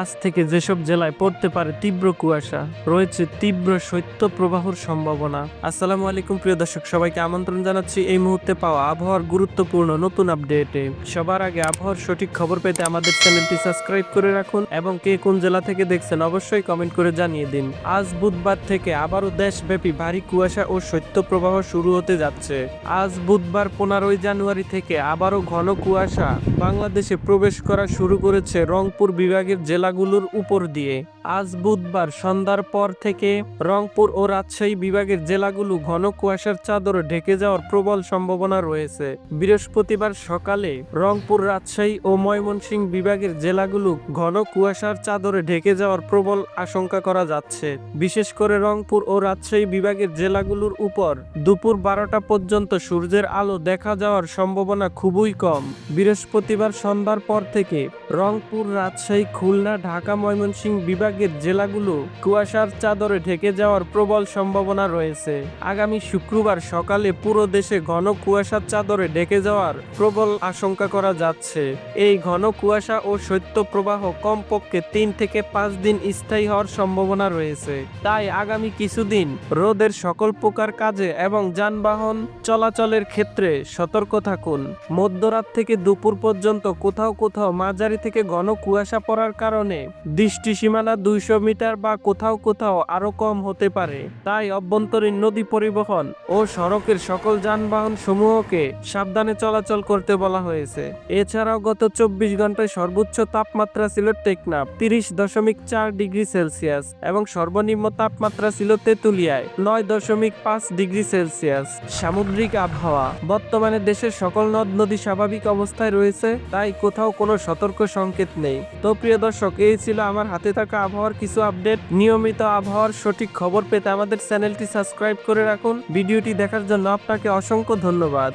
আজ থেকে যেসব জেলায় পড়তে পারে তীব্র কুয়াশা, রয়েছে তীব্র শৈত্য প্রবাহর সম্ভাবনা। আসসালামু আলাইকুম প্রিয় দর্শক, সবাইকে আমন্ত্রণ জানাচ্ছি এই মুহূর্তে পাওয়া আবহাওয়ার গুরুত্বপূর্ণ নতুন আপডেটে। সবার আগে আবহাওয়ার সঠিক খবর পেতে আমাদের চ্যানেলটি সাবস্ক্রাইব করে রাখুন এবং কে কোন জেলা থেকে দেখছেন অবশ্যই কমেন্ট করে জানিয়ে দিন। আজ বুধবার থেকে আবারও দেশব্যাপী ভারী কুয়াশা ও শৈত্য প্রবাহ শুরু হতে যাচ্ছে। আজ বুধবার পনেরোই জানুয়ারি থেকে আবারও ঘন কুয়াশা বাংলাদেশে প্রবেশ করা শুরু করেছে রংপুর বিভাগের জেলাগুলোর উপর দিয়ে। আজ বুধবার সন্ধ্যার পর থেকে রংপুর ও রাজশাহী বিভাগের জেলাগুলো ঘন কুয়াশার চাদরে ঢেকে যাওয়ার প্রবল সম্ভাবনা রয়েছে। বৃহস্পতিবার সকালে রংপুর, রাজশাহী ও ময়মনসিংহ বিভাগের জেলাগুলো ঘন কুয়াশার চাদরে ঢেকে যাওয়ার প্রবল আশঙ্কা করা যাচ্ছে। বিশেষ করে রংপুর ও রাজশাহী বিভাগের জেলাগুলোর উপর দুপুর বারোটা পর্যন্ত সূর্যের আলো দেখা যাওয়ার সম্ভাবনা খুবই কম। বৃহস্পতিবার সন্ধ্যার পর থেকে রংপুর, রাজশাহী, খুলনা, ঢাকা, ময়মনসিংহ বিভাগের জেলাগুলো কুয়াশার চাদরে ঢেকে যাওয়ার প্রবল সম্ভাবনা রয়েছে। আগামী শুক্রবার সকালে পুরো দেশে ঘন কুয়াশার চাদরে ঢেকে যাওয়ার প্রবল আশঙ্কা করা যাচ্ছে। এই ঘন কুয়াশা ও শৈত্য প্রবাহ কমপক্ষে তিন থেকে পাঁচ দিন স্থায়ী হওয়ার সম্ভাবনা রয়েছে। তাই আগামী কিছুদিন রোদের সকল প্রকার কাজে এবং যানবাহন চলাচলের ক্ষেত্রে সতর্ক থাকুন। মধ্যরাত থেকে দুপুর পর্যন্ত কোথাও কোথাও মাঝারি থেকে ঘন কুয়াশা পড়ার কারণে দৃষ্টি সীমানা দুইশো মিটার বা কোথাও কোথাও আরও কম হতে পারে। তাই অভ্যন্তরীণ নদী পরিবহন ও সড়কের সকল যানবাহন সমূহকে সাবধানে চলাচল করতে বলা হয়েছে। এছাড়াও গত চব্বিশ ঘন্টায় সর্বোচ্চ তাপমাত্রা ছিল টেকনাফ, তিরিশ দশমিক চার ডিগ্রি সেলসিয়াস এবং সর্বনিম্ন তাপমাত্রা ছিল তেঁতুলিয়ায়, নয় দশমিক পাঁচ ডিগ্রি সেলসিয়াস। সামুদ্রিক আবহাওয়া, বর্তমানে দেশের সকল নদ নদী স্বাভাবিক অবস্থায় রয়েছে, তাই কোথাও কোনো সতর্ক সংকেত নেই। তো প্রিয় দর্শক, এই ছিল আমার হাতে থাকা আবহাওয়ার কিছু আপডেট, নিয়মিত আবহাওয়ার সঠিক খবর পেতে আমাদের চ্যানেলটি সাবস্ক্রাইব করে রাখুন। ভিডিওটি দেখার জন্য আপনাকে অসংখ্য ধন্যবাদ।